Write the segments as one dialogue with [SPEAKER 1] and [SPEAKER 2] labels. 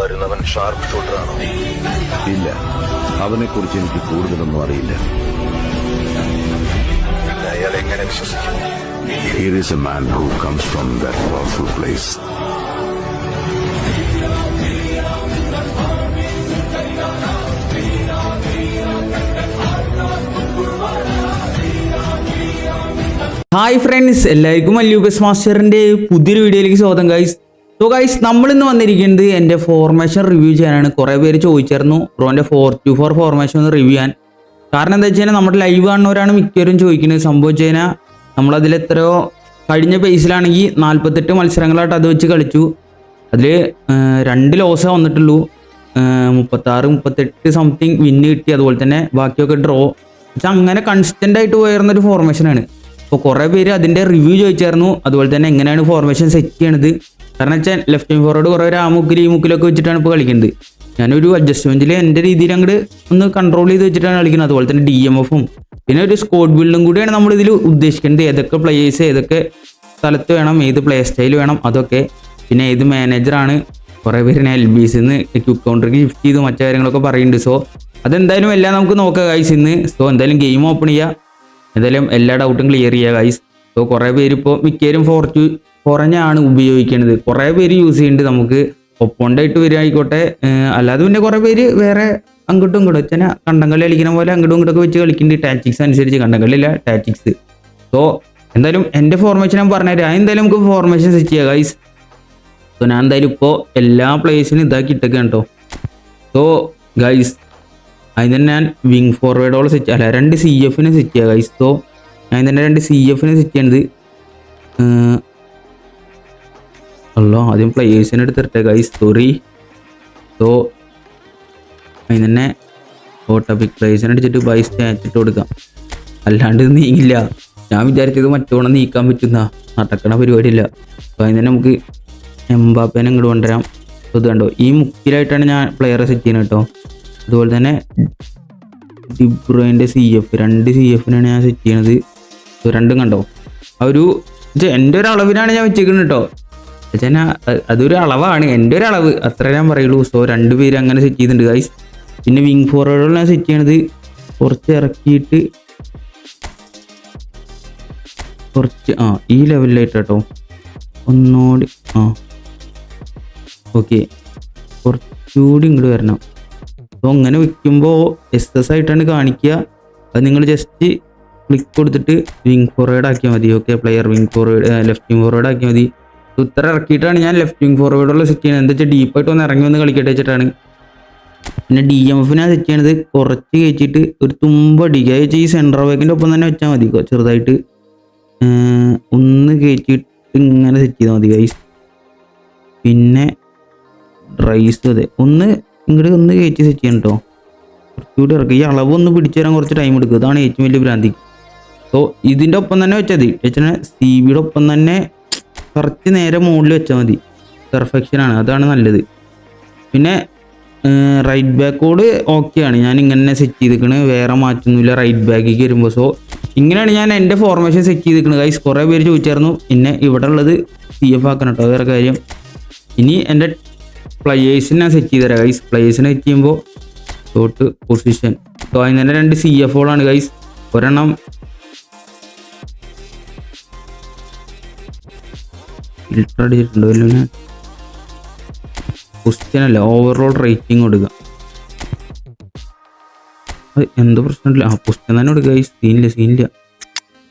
[SPEAKER 1] വരുന്നവൻ ഷാർപ്പ് ഷൂട്ടറാണോ
[SPEAKER 2] ഇല്ല. അവനെക്കുറിച്ച് എനിക്ക് കൂടുതലൊന്നും അറിയില്ല.
[SPEAKER 1] അയാൾ എങ്ങനെ വിശ്വസിക്കും?
[SPEAKER 2] Here is a man who comes from that powerful place.
[SPEAKER 3] Hi friends എല്ലാവർക്കും അല്യൂബസ് മാസ്റ്ററിന്റെ പുതിയൊരു വീഡിയോയിലേക്ക് സ്വാഗതം ഗൈസ് സോ ഗൈസ് നമ്മളിന്ന് വന്നിരിക്കുന്നത് എന്റെ ഫോർമേഷൻ റിവ്യൂ ചെയ്യാനാണ്. കുറേ പേര് ചോദിച്ചായിരുന്നു ബ്രോന്റെ ഫോർ ടു ഫോർ ഫോർമേഷൻ ഒന്ന് റിവ്യൂ ചെയ്യാൻ. കാരണം എന്താ വെച്ച് കഴിഞ്ഞാൽ നമ്മുടെ ലൈവ് കാണുന്നവരാണ് മിക്കവരും ചോദിക്കുന്നത്. സംഭവം കഴിഞ്ഞാൽ നമ്മളതിൽ എത്രയോ കഴിഞ്ഞ പേസിലാണെങ്കിൽ നാൽപ്പത്തെട്ട് മത്സരങ്ങളായിട്ട് അത് വെച്ച് കളിച്ചു. അതിൽ രണ്ട് ലോസേ വന്നിട്ടുള്ളൂ. മുപ്പത്താറ് മുപ്പത്തെട്ട് സംതിങ് വിന്ന് കിട്ടി. അതുപോലെ തന്നെ ബാക്കിയൊക്കെ ഡ്രോ പക്ഷെ അങ്ങനെ കൺസ്റ്റന്റ് ആയിട്ട് പോയിരുന്ന ഒരു ഫോർമേഷനാണ് അപ്പോൾ കുറേ പേര് അതിന്റെ റിവ്യൂ ചോദിച്ചായിരുന്നു. അതുപോലെ തന്നെ എങ്ങനെയാണ് ഫോർമേഷൻ സെറ്റ് ചെയ്യണത്? കാരണം വെച്ചാൽ ലെഫ്റ്റ് ഫോർവേഡ് കുറേ ആ മുക്കിൽ ഈ മുക്കിലൊക്കെ വെച്ചിട്ടാണ് ഇപ്പോൾ കളിക്കുന്നത് ഞാനൊരു അഡ്ജസ്റ്റ്മെന്റിൽ എന്റെ രീതിയിൽ അങ്ങോട്ട് ഒന്ന് കൺട്രോൾ ചെയ്ത് വെച്ചിട്ടാണ് കളിക്കുന്നത് അതുപോലെ തന്നെ ഡി എം എഫും പിന്നെ ഒരു സ്കോഡ് ബിൽഡും കൂടിയാണ് നമ്മൾ ഇതിൽ ഉദ്ദേശിക്കുന്നത് ഏതൊക്കെ പ്ലേയേഴ്സ് ഏതൊക്കെ സ്ഥലത്ത് വേണം ഏത് പ്ലേ സ്റ്റൈൽ വേണം അതൊക്കെ. പിന്നെ ഏത് മാനേജറാണ് കുറേ പേര് എൽ ബി സിന്ന് ക്യുക്ക് കൗണ്ടർക്ക് ഷിഫ്റ്റ് ചെയ്തു മറ്റു കാര്യങ്ങളൊക്കെ പറയുന്നുണ്ട്. സോ അതെന്തായാലും എല്ലാം നമുക്ക് നോക്കാം ഗൈസ് ഇന്ന്. സോ എന്തായാലും ഗെയിം ഓപ്പൺ ചെയ്യുക എന്തായാലും എല്ലാ ഡൗട്ടും ക്ലിയർ ചെയ്യുക ഗൈസ് സോ കുറേ പേര് ഇപ്പോൾ മിക്കവരും ഫോർ ടു കുറഞ്ഞാണ് ഉപയോഗിക്കുന്നത് കുറേ പേര് യൂസ് ചെയ്യുന്നുണ്ട് നമുക്ക്. ഒപ്പോണ്ടായിട്ട് വരിക ആയിക്കോട്ടെ അല്ലാതെ പിന്നെ കുറേ പേര് വേറെ അങ്ങോട്ടും ഇങ്ങോട്ടും. വെച്ചാൽ കണ്ടംകളി കളിക്കുന്ന പോലെ അങ്ങോട്ടും ഇങ്ങോട്ടൊക്കെ വെച്ച് കളിക്കുന്നുണ്ട് ടാറ്റിക്സ് അനുസരിച്ച് കണ്ടംകളില്ല ടാറ്റിക്സ് സോ എന്തായാലും എന്റെ ഫോർമേഷൻ ഞാൻ പറഞ്ഞുതരാം. എന്തായാലും നമുക്ക് ഫോർമേഷൻ സെറ്റ് ചെയ്യാം ഗൈസ് സോ ഞാൻ എന്തായാലും ഇപ്പോൾ എല്ലാ പ്ലേസിനും ഇതാക്കി ഇട്ടൊക്കെ കേട്ടോ സോ ഗൈസ് അതിന് തന്നെ ഞാൻ വിങ് ഫോർവേഡോളം സെറ്റ് അല്ല രണ്ട് സി എഫിന് സെറ്റ് ചെയ്യുക ഗൈസ് സോ ഞാൻ തന്നെ രണ്ട് സി എഫിന് സെറ്റ് ചെയ്യണത്. അല്ലോ ആദ്യം പ്ലേയേഴ്സിനെ എടുത്തിട്ടെ ഗൈസ് സോറി സോ അതിന് തന്നെ ഓട്ടോപിക് പ്ലേയേഴ്സിനെ അടിച്ചിട്ട് ബൈ സ്റ്റാച്ച് ഇട്ട് കൊടുക്കാം. അല്ലാണ്ട് നീങ്ങില്ല. ഞാൻ വിചാരിച്ചത് മറ്റോണം നീക്കാൻ പറ്റുന്ന നടക്കണ പരിപാടിയില്ല. അപ്പോൾ അതിന് തന്നെ നമുക്ക് എംബാപ്പേനെ ഇങ്ങോട്ട് കൊണ്ടുവരാം. ഇത് കണ്ടോ? ഈ മുക്കിലായിട്ടാണ് ഞാൻ പ്ലെയറെ സെറ്റ് ചെയ്യുന്നത് കേട്ടോ. അതുപോലെ തന്നെ ഡിബ്രോയിന്റെ സി എഫ് രണ്ട് സി എഫിനാണ് ഞാൻ സെറ്റ് ചെയ്യണത്. രണ്ടും കണ്ടോ? ആ ഒരു എന്റെ ഒരു അളവിനാണ് ഞാൻ വെച്ചേക്കുന്നത് കേട്ടോ. വെച്ചാൽ അതൊരു അളവാണ്. എന്റെ ഒരു അളവ് അത്ര ഞാൻ പറയുള്ളൂ. സോ രണ്ട് പേര് അങ്ങനെ സെറ്റ് ചെയ്തിട്ടുണ്ട് ഗൈസ് പിന്നെ വിങ് ഫോർവേഡുകൾ ഞാൻ സെറ്റ് ചെയ്യണത് കുറച്ച് ഇറക്കിയിട്ട് കുറച്ച് ആ ഈ ലെവലിലായിട്ട് കേട്ടോ ഒന്നോടി ആ. ഓക്കെ കുറച്ചുകൂടി ഇങ്ങോട്ട് വരണം. അപ്പോൾ അങ്ങനെ വയ്ക്കുമ്പോൾ എസ് എസ് ആയിട്ടാണ് കാണിക്കുക. അത് നിങ്ങൾ ജസ്റ്റ് ക്ലിക്ക് കൊടുത്തിട്ട് വിങ് ഫോർവേഡ് ആക്കിയാൽ മതി. Okay player wing forward left wing forward ആക്കിയാൽ മതി. ഇത് ഇത്ര ഇറക്കിയിട്ടാണ് ഞാൻ ലെഫ്റ്റ് വിങ് ഫോർവേഡുള്ള സെറ്റ് ചെയ്യുന്നത്. എന്താ വെച്ചാൽ ഡീപ്പായിട്ട് ഒന്ന് ഇറങ്ങി വന്ന് കളിക്കട്ടെ വെച്ചിട്ടാണ്. പിന്നെ ഡി എം എഫിനാ സെറ്റ് ചെയ്യണത് കുറച്ച് കയറ്റിയിട്ട് ഒരു തുമ്പ അടിക്കുക. അത് ഈ സെൻട്രൽ ബാക്കിന്റെ ഒപ്പം തന്നെ വെച്ചാൽ മതി. ചെറുതായിട്ട് ഒന്ന് കയറ്റിയിട്ട് ഇങ്ങനെ സെറ്റ് ചെയ്താൽ മതി ഗൈസ് പിന്നെ റൈസ് അതെ ഒന്ന് ഇങ്ങോട്ട് ഒന്ന് കയറ്റി സെറ്റ് ചെയ്യണം കേട്ടോ കുറച്ചുകൂടി ഇറക്കുക. ഈ അളവ് ഒന്ന് പിടിച്ചു തരാൻ കുറച്ച് ടൈം എടുക്കും. അതാണ് ഏറ്റവും വലിയ ഭ്രാന്തി. സോ ഇതിന്റെ ഒപ്പം തന്നെ വെച്ചാൽ മതി. വെച്ചാൽ സി ബിയുടെ ഒപ്പം തന്നെ കുറച്ച് നേരെ മുകളിൽ വെച്ചാൽ മതി. പെർഫെക്ഷൻ ആണ് അതാണ് നല്ലത്. പിന്നെ റൈറ്റ് ബാക്കോട് ഓക്കെയാണ് ഞാൻ ഇങ്ങനെ സെറ്റ് ചെയ്തിരിക്കണ് വേറെ മാറ്റൊന്നുമില്ല റൈറ്റ് ബാക്കിലേക്ക് വരുമ്പോൾ സോ ഇങ്ങനെയാണ് ഞാൻ എന്റെ ഫോർമേഷൻ സെറ്റ് ചെയ്തിരിക്കുന്നത് ഗൈസ് കുറേ പേര് ചോദിച്ചായിരുന്നു. പിന്നെ ഇവിടെ ഉള്ളത് സി എഫ് ആക്കണം കേട്ടോ വേറെ കാര്യം. ഇനി എന്റെ പ്ലേയേഴ്സിന് ഞാൻ സെറ്റ് ചെയ്ത് തരാം ഗൈസ് പ്ലേയേഴ്സിനെ സെറ്റ് ചെയ്യുമ്പോൾ ഷോട്ട് പൊസിഷൻ സോ അതിന് തന്നെ രണ്ട് സി എഫ് ഓളാണ് ഗൈസ് ഒരെണ്ണം ഫിൽട്ടർ അടിച്ചിട്ടുണ്ട് ഇല്ല ക്വസ്റ്റ്യൻ അല്ല ഓവറോൾ റേറ്റിംഗ് കൊടുക്കുക എന്ത് പ്രശ്നമില്ല. ആ പുസ്തകം തന്നെ കൊടുക്കുക ഈ സീനില്ല സീനില്ല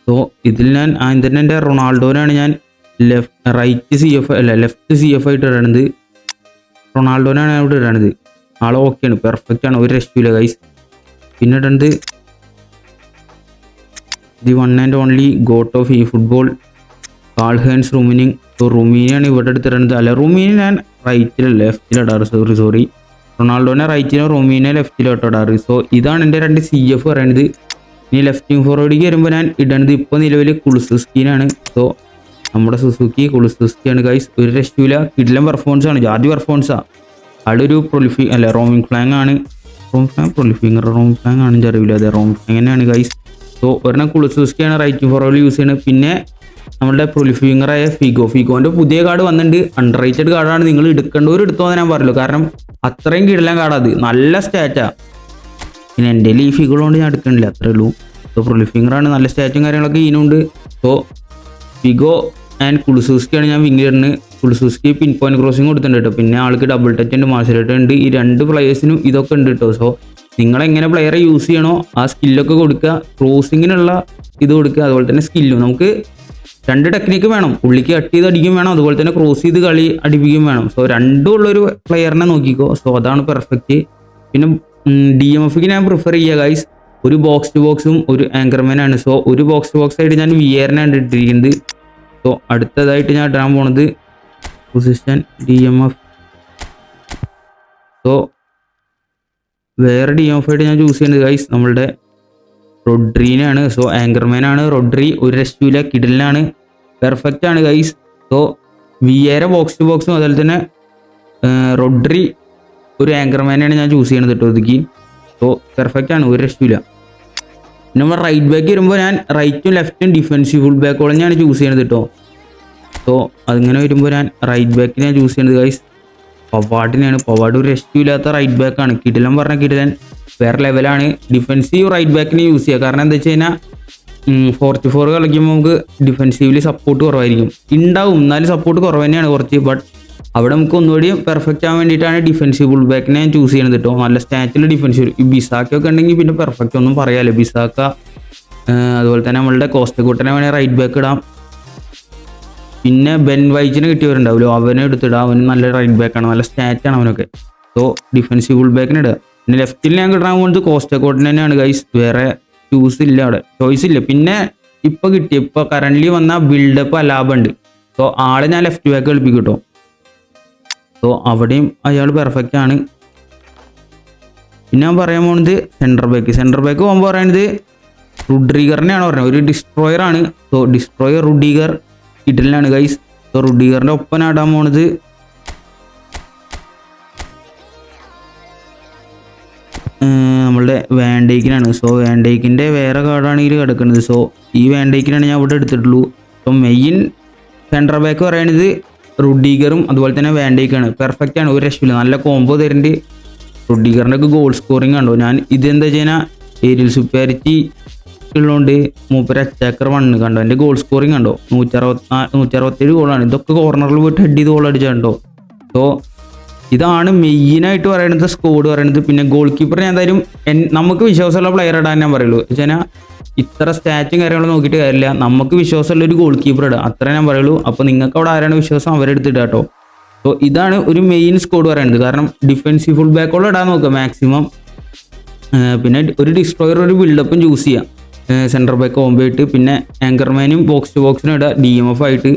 [SPEAKER 3] സോ ഇതിൽ ഞാൻ തന്നെ എന്റെ റൊണാൾഡോനാണ് ഞാൻ ലെഫ്റ്റ് റൈറ്റ് സി എഫ് അല്ല ലെഫ്റ്റ് സി എഫ് ആയിട്ട് ഇടണത്. റൊണാൾഡോനാണ് ഞാൻ ഇവിടെ ഇടണത്. ആൾ ഓക്കെയാണ് പെർഫെക്റ്റ് ആണ് ഒരു രക്ഷയില്ല ഗൈസ് പിന്നെ ഇടണത് the one and only GOAT of ഈ football Karl Heinz Rummenigge so റുമീനിയാണ് ഇവിടെ എടുത്തിടുന്നത് അല്ല റുമീനി ഞാൻ റൈറ്റിൽ ലെഫ്റ്റിൽ ഇടാറ്. സോറി സോറി റൊണാൾഡോനെ റൈറ്റിലും റൊമീനെ ലെഫ്റ്റിലോട്ട് ഇടാറ്. സോ ഇതാണ് എന്റെ രണ്ട് സി എഫ് പറയുന്നത് ഇനി ലെഫ്റ്റ് വിങ് ഫോർവേഡിലേക്ക് വരുമ്പോൾ ഞാൻ ഇടണത് ഇപ്പോൾ നിലവിൽ കുളുസുസ്കീനാണ്. സോ നമ്മുടെ സുസുക്കി കുളുസുസ്കിയാണ്. ഗൈസ് ഒരു രക്ഷയില്ല കിഡിലം പെർഫോമൻസ് ആണ്. ജാതി പെർഫോമൻസാണ് അവിടെ ഒരു പ്രൊലിഫി അല്ല റോമിംഗ് ഫ്ലാങ് ആണ്. റോം ഫ്ലാങ് പ്രൊലിഫിങ് റോം ഫ്ലാങ് ആണെന്ന് അറിയില്ല അതെ റോം ഫ്ലാങ് തന്നെയാണ് ഗൈസ് സോ ഒരെണ്ണം കുളുസുസ്കിയാണ് റൈറ്റ് ഫോർവേഡ് യൂസ് ചെയ്യുന്നത് പിന്നെ നമ്മുടെ പ്രൊലിഫിംഗറായ ഫിഗോ ഫിഗോന്റെ പുതിയ കാർഡ് വന്നിട്ടുണ്ട്. അണ്ടർ റേറ്റഡ് കാർഡാണ് നിങ്ങൾ എടുക്കേണ്ടവർ എടുത്തോന്ന് ഞാൻ പറയുള്ളൂ. കാരണം അത്രയും കിടലാൻ കാർഡത് നല്ല സ്റ്റാറ്റാ പിന്നെ എന്റെ ഈ കൊണ്ട് ഞാൻ എടുക്കണില്ല. അത്രേ ഉള്ളൂ. സോ പ്രൊലിഫിംഗറാണ് നല്ല സ്റ്റാറ്റും കാര്യങ്ങളൊക്കെ ഇതിനുണ്ട് സോ ഫിഗോ ആൻഡ് കുളിസൂസ്കിയാണ് ഞാൻ വിങ്ങിലിടുന്നത് കുളിസൂസ്കി പിൻ പോയിന്റ് ക്രോസിംഗ് കൊടുത്തിട്ടുണ്ട് കേട്ടോ. പിന്നെ ആൾക്ക് ഡബിൾ ടച്ച് ഉണ്ട് മാസ്റ്റർ ഉണ്ട്. ഈ രണ്ട് പ്ലേയേഴ്സിനും ഇതൊക്കെ ഉണ്ട് കേട്ടോ. സോ നിങ്ങൾ എങ്ങനെ പ്ലെയറെ യൂസ് ചെയ്യണോ ആ സ്കില്ലൊക്കെ കൊടുക്കുക ക്രോസിങ്ങിനുള്ള ഇത് കൊടുക്കുക അതുപോലെ തന്നെ സ്കില്ലും നമുക്ക് രണ്ട് ടെക്നിക്ക് വേണം. പുള്ളിക്ക് കട്ട് ചെയ്ത് അടിക്കും വേണം. അതുപോലെ തന്നെ ക്രോസ് ചെയ്ത് കളി അടിപ്പിക്കും വേണം. സോ രണ്ടും ഉള്ളൊരു പ്ലെയറിനെ നോക്കിക്കോ. സോ അതാണ് പെർഫെക്റ്റ് പിന്നെ ഡി എം എഫിക്ക് ഞാൻ പ്രിഫർ ചെയ്യുക ഗൈസ് ഒരു ബോക്സ് ടു ബോക്സും ഒരു ആങ്കർമാൻ ആണ്. സോ ഒരു ബോക്സ് ടു ബോക്സ് ആയിട്ട് ഞാൻ വിയറിനെ കണ്ടിട്ടിരിക്കുന്നത് സോ അടുത്തതായിട്ട് ഞാൻ ഇടാൻ പോണത് position D M F so വേറെ ഡി എം എഫ് ആയിട്ട് ഞാൻ ചൂസ് ചെയ്യുന്നത് ഗൈസ് നമ്മളുടെ റൊഡ്രീനാണ് സോ ആങ്കർമാനാണ് റൊഡ്രി ഒരു രക്ഷയില്ല കിടലിനാണ്. പെർഫെക്റ്റ് ആണ് guys so Vieira box to ബോക്സും അതുപോലെ തന്നെ റൊഡ്രി ഒരു ആങ്കർമാനെയാണ് ഞാൻ ചൂസ് ചെയ്യണത് കേട്ടോ ഇതിക്ക്. സോ പെർഫെക്റ്റ് ആണ് ഒരു രക്ഷയില്ല നമ്മൾ റൈറ്റ് ബാക്ക് വരുമ്പോൾ ഞാൻ റൈറ്റും ലെഫ്റ്റും ഡിഫൻസീവ് ഫുൾ ബാക്കോളം ചൂസ് ചെയ്യണത് കേട്ടോ സോ അതിങ്ങനെ വരുമ്പോൾ ഞാൻ റൈറ്റ് ബാക്കിന് ഞാൻ ചൂസ് ചെയ്യണത് ഗൈസ് പവാഡിനെയാണ് പവാഡ് ഒരു രക്ഷയില്ലാത്ത റൈറ്റ് ബാക്കാണ് കിടിലം പറഞ്ഞ കിടിലൻ വേറെ ലെവലാണ് ഡിഫൻസീവ് റൈറ്റ് ബാക്കിനെ യൂസ് ചെയ്യുക. കാരണം എന്താ വെച്ച് കഴിഞ്ഞാൽ ഫോർട്ടി ഫോർ കളിക്കുമ്പോൾ നമുക്ക് ഡിഫെൻസീവ്ലി സപ്പോർട്ട് കുറവായിരിക്കും. ഉണ്ടാവും എന്നാലും സപ്പോർട്ട് കുറവ് തന്നെയാണ് കുറച്ച് ബട്ട് അവിടെ നമുക്ക് ഒന്നുകൂടി പെർഫെക്റ്റ് ആവാൻ വേണ്ടിയിട്ടാണ് ഡിഫൻസീവ് ഫുൾ ബാക്കിനെ ഞാൻ ചൂസ് ചെയ്യുന്നത് കേട്ടോ നല്ല സ്റ്റാറ്റിൽ ഡിഫൻസീവ് ഈ ബിസാക്കൊക്കെ ഉണ്ടെങ്കിൽ പിന്നെ പെർഫെക്റ്റ് ഒന്നും പറയാമല്ലോ ബിസാക്ക അതുപോലെ തന്നെ നമ്മളുടെ കോസ്റ്റക്കൂട്ടനെ വേണേൽ റൈറ്റ് ബാക്ക് ഇടാം. പിന്നെ ബെൻ വൈച്ചിനെ കിട്ടിയവരുണ്ടാവുമല്ലോ അവനെ എടുത്തിടാം. അവന് നല്ല റൈറ്റ് ബാക്കാണ് നല്ല സ്റ്റാറ്റാണ് അവനൊക്കെ. സോ ഡിഫൻസീവ് ഫുൾ ബാക്കിന് ഇടുക. പിന്നെ ലെഫ്റ്റിൽ ഞാൻ കിട്ടാൻ പോകുന്നത് കോസ്റ്റക്കോട്ടിന് തന്നെയാണ് ഗൈസ് വേറെ ചൂസ് ഇല്ല അവിടെ. ചോയ്സ് ഇല്ല. പിന്നെ ഇപ്പൊ കിട്ടി. ഇപ്പൊ കറന്റ് വന്ന ബിൽഡപ്പ് അലാബുണ്ട് സോ ആളെ ഞാൻ ലെഫ്റ്റ് ബാക്ക് കളിപ്പിക്കും കേട്ടോ സോ അവിടെയും അയാൾ പെർഫെക്റ്റ് ആണ്. പിന്നെ ഞാൻ പറയാൻ പോകുന്നത് സെന്റർ ബാക്ക് സെന്റർ ബാക്ക് പോകുമ്പോൾ പറയുന്നത് റുഡ്രീഗറിനെയാണ് പറയുന്നത് ഒരു ഡിസ്ട്രോയർ ആണ്. സോ ഡിസ്ട്രോയർ റുഡീഗർ ഇഡലിനാണ് ഗൈസ് സോ റുഡീഗറിന്റെ ഒപ്പനാടാൻ പോണത് നമ്മളുടെ വാൻഡേക്കിനാണ് സോ വാൻഡേക്കിന്റെ വേറെ കാർഡാണ് ഇതിൽ കിടക്കുന്നത് സോ ഈ വാൻഡേക്കിനാണ് ഞാൻ ഇവിടെ എടുത്തിട്ടുള്ളൂ. അപ്പം മെയിൻ സെന്റർ ബാക്ക് പറയുന്നത് റുഡീഗറും അതുപോലെ തന്നെ വാൻഡേക്കാണ് പെർഫെക്റ്റ് ആണ്. ഒരു രക്ഷയില്ല. നല്ല കോംബോ തരുന്നുണ്ട്. റുഡീഗറിന്റെ ഒക്കെ ഗോൾ സ്കോറിംഗ് കണ്ടോ? ഞാൻ ഇതെന്താ ചെയ്യുക ഏരിയൽ സുപ്പാരിറ്റി ഉള്ളതുകൊണ്ട് മൂപ്പര് അറ്റാക്കർ വണ്ണ് കണ്ടോ? എന്റെ ഗോൾ സ്കോറിംഗ് കണ്ടോ? നൂറ്ററുപത്തി നൂറ്ററുപത്തേഴ് ഗോളാണ് ഇതൊക്കെ കോർണറിൽ പോയിട്ട് ഹെഡ് ചെയ്ത് ഗോൾ അടിച്ചാൽ കണ്ടോ? സോ ഇതാണ് മെയിനായിട്ട് പറയുന്നത് സ്കോഡ് പറയുന്നത് പിന്നെ ഗോൾ കീപ്പർ ഞാൻ എന്തായാലും നമുക്ക് വിശ്വാസമുള്ള പ്ലെയർ ഇടാൻ ഞാൻ പറയുള്ളൂ. വെച്ചാൽ ഇത്ര സ്റ്റാറ്റും കാര്യങ്ങളും നോക്കിയിട്ട് കാര്യമില്ല. നമുക്ക് വിശ്വാസമുള്ള ഒരു ഗോൾ കീപ്പർ ഇടുക അത്ര ഞാൻ പറയുള്ളൂ. അപ്പോൾ നിങ്ങൾക്ക് അവിടെ ആരാണ് വിശ്വാസം? അവരെടുത്തിട്ട് കേട്ടോ. അപ്പോൾ ഇതാണ് ഒരു മെയിൻ സ്കോഡ് പറയുന്നത് കാരണം ഡിഫൻസീവ് ഫുൾ ബാക്കോളം ഇടാൻ നോക്കുക മാക്സിമം പിന്നെ ഒരു ഡിസ്ട്രോയർ ഒരു ബിൽഡപ്പും ചൂസ് ചെയ്യാം. സെന്റർ ബാക്ക് കോമ്പോ പിന്നെ ആങ്കർമാനും ബോക്സ് ടു ബോക്സിനും ഇടുക ഡി എം എഫ് ആയിട്ട്.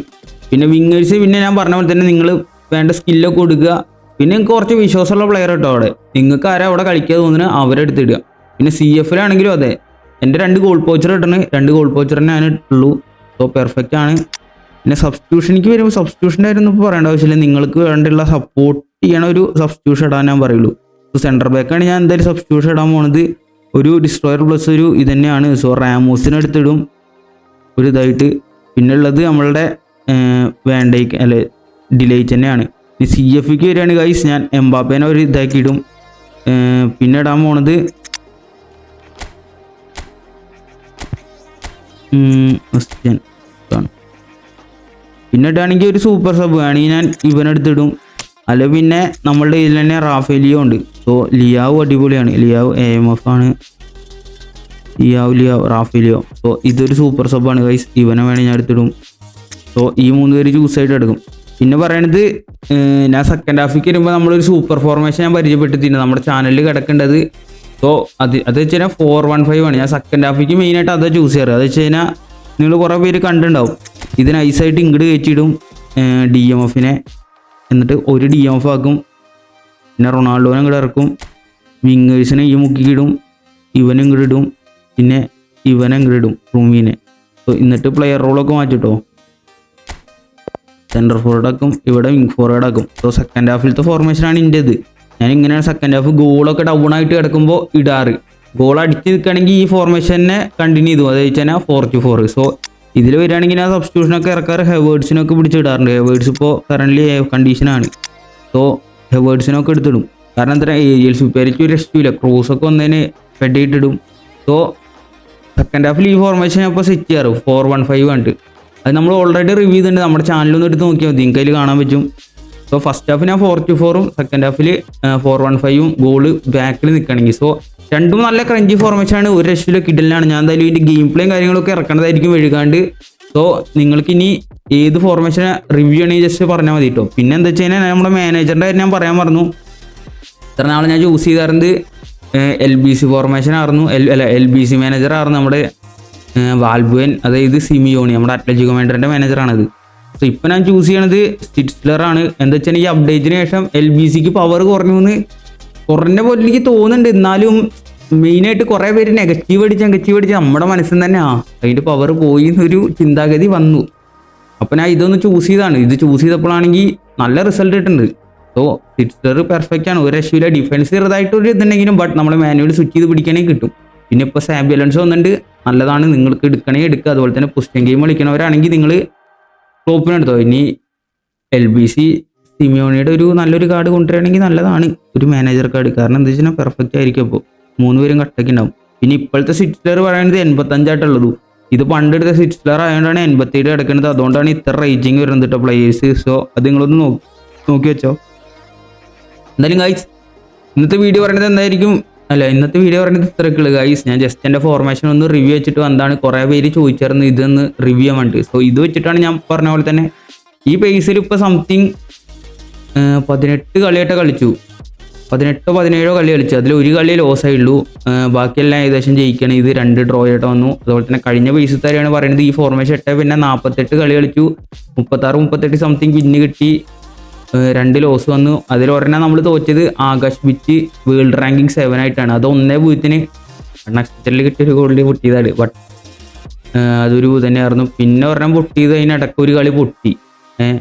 [SPEAKER 3] പിന്നെ വിങ്ങേഴ്സ് പിന്നെ ഞാൻ പറഞ്ഞ പോലെ തന്നെ നിങ്ങൾ വേണ്ട സ്കില്ലൊക്കെ കൊടുക്കുക. പിന്നെ നിങ്ങൾക്ക് കുറച്ച് വിശ്വാസമുള്ള പ്ലെയർ കേട്ടോ അവിടെ. നിങ്ങൾക്ക് ആരാ അവിടെ കളിക്കാൻ തോന്നുന്നത് അവരെടുത്തിടുക പിന്നെ സി എഫിലാണെങ്കിലും അതെ. എന്റെ രണ്ട് ഗോൾ പോച്ചർ കിട്ടണ് രണ്ട് ഗോൾ പോച്ചർ തന്നെ ഞാൻ ഇട്ടുള്ളൂ. സോ പെർഫെക്റ്റ് ആണ്. പിന്നെ സബ്സ്റ്റിറ്റ്യൂഷനിക്ക് വരുമ്പോൾ സബ്സ്റ്റിറ്റ്യൂഷന്റെ കാര്യം ഒന്നും പറയേണ്ട ആവശ്യമില്ല. നിങ്ങൾക്ക് വേണ്ടിയുള്ള സപ്പോർട്ട് ചെയ്യണ ഒരു സബ്സ്റ്റിറ്റ്യൂഷൻ ഇടാൻ ഞാൻ പറയുള്ളൂ. സോ സെന്റർ ബാക്കാണ് ഞാൻ എന്തായാലും സബ്സ്റ്റിറ്റ്യൂഷൻ ഇടാൻ പോണത്. ഒരു ഡിസ്ട്രോയർ പ്ലസ് ഒരു ഇത് തന്നെയാണ്. സോ റാമോസിനെ എടുത്തിടും. ഒരു ഇതായിട്ട്. പിന്നെ ഉള്ളത് നമ്മളുടെ വേണ്ടേക്ക് അല്ലെ ഡിലേറ്റ് തന്നെയാണ്. ഇനി സി എഫ് ക്ക് വരികയാണ് ഗൈസ് ഞാൻ എംബാപ്പേനെ ഒരു ഇതാക്കി ഇടും പിന്നെ ഇടാൻ പോണത്. പിന്നെ ഇടുകയാണെങ്കിൽ ഒരു സൂപ്പർ സബ് വേണമെങ്കിൽ ഞാൻ ഇവനെടുത്തിടും. അല്ല പിന്നെ നമ്മളുടെ ഇതിൽ തന്നെ റാഫേലിയോ ഉണ്ട്. സോ ലിയാവ് അടിപൊളിയാണ്. ലിയാവ് എ എം എഫ് ആണ്. Leao Leao Rafael Leao. So ഇതൊരു സൂപ്പർ സബാണ് ഗൈസ് ഇവനെ വേണമെങ്കിൽ ഞാൻ എടുത്തിടും. സോ ഈ മൂന്ന് പേര് ചൂസ് ആയിട്ട് എടുക്കും. പിന്നെ പറയണത് ഞാൻ സെക്കൻഡ് ഹാഫിക്ക് വരുമ്പോൾ നമ്മളൊരു സൂപ്പർ ഫോർമേഷൻ ഞാൻ പരിചയപ്പെട്ടിട്ടുണ്ട്. നമ്മുടെ ചാനലിൽ കിടക്കേണ്ടത് സോ അത്. അത് വെച്ച് കഴിഞ്ഞാൽ ഫോർ വൺ ഫൈവ് ആണ്. ഞാൻ സെക്കൻഡ് ഹാഫിക്ക് മെയിനായിട്ട് അതാ ചൂസ് ചെയ്യാറ്. അത് വെച്ച് കഴിഞ്ഞാൽ നിങ്ങൾ കുറേ പേര് കണ്ടിട്ടുണ്ടാവും. ഇത് നൈസായിട്ട് ഇങ്ങോട്ട് കയറ്റിയിടും ഡി എം എഫിനെ എന്നിട്ട് ഒരു ഡി എം എഫ് ആക്കും. പിന്നെ റൊണാൾഡോനെ ഇങ്ങോട്ട് ഇറക്കും. വിങ്ങേഴ്സിനെ ഈ മുക്കിക്കിടും ഇവനെ ഇങ്ങോട്ട് ഇടും. പിന്നെ ഇവനെ ഇങ്ങോട്ട് ഇടും റൂമിനെ. എന്നിട്ട് പ്ലെയർ റോളൊക്കെ മാറ്റിട്ടോ. സെന്റർ ഫോർവേഡ് ആക്കും ഇവിടെ വിങ് ഫോർവേഡ് ആക്കും സോ സെക്കൻഡ് ഹാഫിലത്തെ ഫോർമേഷനാണ് ഇന്റേത് ഞാൻ ഇങ്ങനെയാണ് സെക്കൻഡ് ഹാഫ് ഗോളൊക്കെ ഡൗൺ ആയിട്ട് കിടക്കുമ്പോൾ ഇടാറ്. ഗോൾ അടിച്ച് നിൽക്കുകയാണെങ്കിൽ ഈ ഫോർമേഷനെ കണ്ടിന്യൂ ചെയ്തു. അതായത് വെച്ചാൽ ഫോർ ടു ഫോർ സോ ഇതിൽ വരികയാണെങ്കിൽ ആ സബ്സ്റ്റിറ്റ്യൂഷനൊക്കെ ഇറക്കാറ്. ഹെവേർഡ്സിനൊക്കെ പിടിച്ചിടാറുണ്ട് ഹെവേർഡ്സ് ഇപ്പോൾ കറന്റ് കണ്ടീഷനാണ് സോ ഹെവേർഡ്സിനൊക്കെ എടുത്തിടും. കാരണം എന്താ ഏരിയൽ സുപ്പേരിക്ക് ഒരു രക്ഷയില്ല ക്രോസൊക്കെ വന്നതിന് ഫെഡ് ഇട്ടിടും. സോ സെക്കൻഡ് ഹാഫിൽ ഈ ഫോർമേഷൻ അപ്പോൾ സെറ്റ് ചെയ്യാറ്. ഫോർ വൺ ഫൈവ് കണ്ട് അത് നമ്മൾ ഓൾറെഡി റിവ്യൂ ചെയ്തിട്ടുണ്ട്. നമ്മുടെ ചാനലൊന്നും എടുത്ത് നോക്കിയാൽ മതി. നിങ്ങൾക്ക് കാണാൻ പറ്റും. സോ ഫസ്റ്റ് ഹാഫ് ഞാൻ ഫോർ ടു ഫോറും സെക്കൻഡ് ഹാഫിൽ ഫോർ വൺ ഫൈവും ഗോൾ ബാക്കിൽ നിൽക്കണമെങ്കിൽ സോ രണ്ടും നല്ല ക്രഞ്ചി ഫോർമേഷൻ ആണ്. ഒരു രക്ഷയിലെ കിടലിനാണ്. ഞാൻ എന്തായാലും ഇതിന്റെ ഗെയിം പ്ലേയും കാര്യങ്ങളൊക്കെ ഇറക്കേണ്ടതായിരിക്കും വഴുകാണ്ട് സോ നിങ്ങൾക്ക് ഇനി ഏത് ഫോർമേഷൻ റിവ്യൂ ആണെങ്കിൽ ജസ്റ്റ് പറഞ്ഞാൽ മതി കേട്ടോ പിന്നെ എന്താ വെച്ച് കഴിഞ്ഞാൽ നമ്മുടെ മാനേജറിന്റെ കാര്യം ഞാൻ പറയാൻ പറഞ്ഞു ഇത്ര നാൾ ഞാൻ ചൂസ് ചെയ്തായിരുന്നത് എൽ ബി സി ഫോർമേഷൻ ആയിരുന്നു. എൽ അല്ല എൽ ബി സി മാനേജർ ആയിരുന്നു നമ്മുടെ വാൽബുവൻ അതായത് സിമിയോണി നമ്മുടെ അത്ലറ്റിക് കമാൻഡറിന്റെ മാനേജറാണത് സോ ഇപ്പം ഞാൻ ചൂസ് ചെയ്യണത് സ്റ്റിറ്റ്സ്ലറാണ് എന്താ വെച്ചാൽ ഈ അപ്ഡേറ്റിന് ശേഷം എൽ ബി സിക്ക് പവർ കുറഞ്ഞു എന്ന് കുറഞ്ഞ പോലെ എനിക്ക് തോന്നുന്നുണ്ട്. എന്നാലും മെയിനായിട്ട് കുറേ പേര് നെഗറ്റീവ് അടിച്ച് നെഗറ്റീവ് അടിച്ച് നമ്മുടെ മനസ്സിൽ തന്നെ ആ അതിന്റെ പവർ പോയി എന്നൊരു ചിന്താഗതി വന്നു. അപ്പം ഞാൻ ഇതൊന്ന് ചൂസ് ചെയ്താണ്. ഇത് ചൂസ് ചെയ്തപ്പോഴാണെങ്കിൽ നല്ല റിസൾട്ട് കിട്ടുന്നുണ്ട്. സോ സ്റ്റിറ്റ്സ്ലർ പെർഫെക്റ്റ് ആണ്. ഒരു രക്ഷയില്ല. ഡിഫൻസ് ചെറുതായിട്ട് ഒരു ഇതുണ്ടെങ്കിലും ബട്ട് നമ്മൾ മാനുവൽ സ്വിച്ച് ചെയ്ത് പിടിക്കാനേ കിട്ടും. പിന്നെ ഇപ്പോൾ സാമ്പിയലൻസ് വന്നിട്ട് നല്ലതാണ്. നിങ്ങൾക്ക് എടുക്കണേ എടുക്കുക അതുപോലെ തന്നെ പുസ്റ്റൻ ഗെയിം കളിക്കണവരാണെങ്കിൽ നിങ്ങൾ ടോപ്പിനെടുത്തോ ഇനി എൽ ബി സി സിമിയോണിയുടെ ഒരു നല്ലൊരു കാർഡ് കൊണ്ടുവരികയാണെങ്കിൽ നല്ലതാണ്. ഒരു മാനേജർ കാർഡ് കാരണം എന്താ വെച്ചാൽ പെർഫെക്റ്റ് ആയിരിക്കും അപ്പോൾ. മൂന്ന് പേരും കട്ടൊക്കെ ഉണ്ടാവും. പിന്നെ ഇപ്പോഴത്തെ സിറ്റ്ലർ പറയുന്നത് എൺപത്തഞ്ചായിട്ടുള്ളത് ഇത് പണ്ടെടുത്ത സിറ്റ്ലർ ആയതുകൊണ്ടാണ് എൺപത്തേഴ് കിടക്കുന്നത്. അതുകൊണ്ടാണ് ഇത്ര റേറ്റിംഗ് വരുന്നത് കേട്ടോ പ്ലേയേഴ്സ് സോ അത് നിങ്ങളൊന്ന് നോക്കി നോക്കി വെച്ചോ. എന്തായാലും ഗൈസ് ഇന്നത്തെ വീഡിയോ പറയുന്നത് എന്തായിരിക്കും? അല്ല ഇന്നത്തെ വീഡിയോ പറയുന്നത് ഇത്രയൊക്കെ ഉള്ളു ഗൈസ് ഞാൻ ജസ്റ്റ് എന്റെ ഫോർമേഷൻ ഒന്ന് റിവ്യൂ വെച്ചിട്ട് വന്നതാണ്. കുറേ പേര് ചോദിച്ചിരുന്നു ഇതൊന്ന് റിവ്യൂ ചെയ്യാൻ വേണ്ടി സോ ഇത് വെച്ചിട്ടാണ് ഞാൻ പറഞ്ഞ പോലെ തന്നെ ഈ പേസിൽ ഇപ്പോൾ സംതിങ് പതിനെട്ട് കളിയായിട്ട് കളിച്ചു. പതിനെട്ടോ പതിനേഴോ കളി കളിച്ചു. അതിൽ ഒരു കളി ലോസ് ആയുള്ളൂ ബാക്കിയെല്ലാം ഏകദേശം ജയിക്കണം. ഇത് രണ്ട് ഡ്രോ ആയിട്ട് വന്നു. അതുപോലെ തന്നെ കഴിഞ്ഞ പേസിൽ തരെയാണ് പറയുന്നത് ഈ ഫോർമേഷൻ ഇട്ട പിന്നെ നാൽപ്പത്തെട്ട് കളി കളിച്ചു. മുപ്പത്താറ് മുപ്പത്തെട്ട് സംതിങ് പിന്നെ കിട്ടി. രണ്ട് ലോസ് വന്നു. അതിൽ ഒരെണ്ണം നമ്മൾ തോറ്റത് ആകാശ് ബിച്ച് വേൾഡ് റാങ്കിങ് സെവൻ ആയിട്ടാണ്. അത് ഒന്നേ പൂജ്യത്തിന് നക്ഷത്രത്തിൽ കിട്ടിയ ഒരു ഗോളിൽ പൊട്ടിയതാണ് ബട്ട് അതൊരു തന്നെയായിരുന്നു പിന്നെ ഒരെണ്ണം പൊട്ടിയത് അതിനിടയ്ക്ക് ഒരു കളി പൊട്ടി. ഏഹ്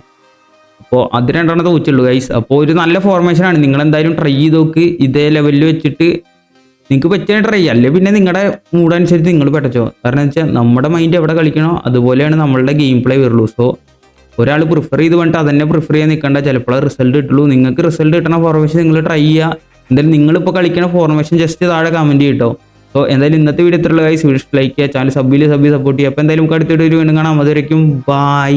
[SPEAKER 3] അപ്പോൾ അത് രണ്ടെണ്ണം തോച്ചുള്ളൂ ഗൈസ് അപ്പോൾ ഒരു നല്ല ഫോർമേഷനാണ് നിങ്ങൾ എന്തായാലും ട്രൈ ചെയ്ത് നോക്ക്. ഇതേ ലെവലിൽ വെച്ചിട്ട് നിങ്ങൾക്ക് പറ്റിയ ട്രൈ അല്ലെ പിന്നെ നിങ്ങളുടെ മൂഡ് അനുസരിച്ച് നിങ്ങൾ പെട്ടച്ചോ. കാരണം വെച്ചാൽ നമ്മുടെ മൈൻഡ് എവിടെ കളിക്കണോ അതുപോലെയാണ് നമ്മളുടെ ഗെയിം പ്ലേ വരുള്ളൂ. സോ ഒരാൾ പ്രിഫർ ചെയ്ത് വേണ്ടിട്ട് അതന്നെ പ്രിഫർ ചെയ്യാൻ നിൽക്കേണ്ട ചിലപ്പോൾ റിസൾട്ട് കിട്ടുള്ളൂ. നിങ്ങൾക്ക് റിസൾട്ട് കിട്ടണ ഫോർമേഷൻ നിങ്ങൾ ട്രൈ ചെയ്യുക. എന്തായാലും നിങ്ങളിപ്പോൾ കളിക്കുന്ന ഫോർമേഷൻ ജസ്റ്റ് താഴെ കമന്റ് ചെയ്യട്ടോ സോ എന്തായാലും ഇന്നത്തെ വീഡിയോ ഇത്രയുള്ള ഗൈസ് വീഡിയോ ലൈക്ക് ചെയ്യുക. ചാനൽ സബ്ബിൽ സബ്ബി സപ്പോർട്ട് ചെയ്യുക. അപ്പോൾ എന്തായാലും നമുക്ക് അടുത്തിട്ട് ഒരു വീണ്ടും കാണാം. അതുവരയ്ക്കും ബൈ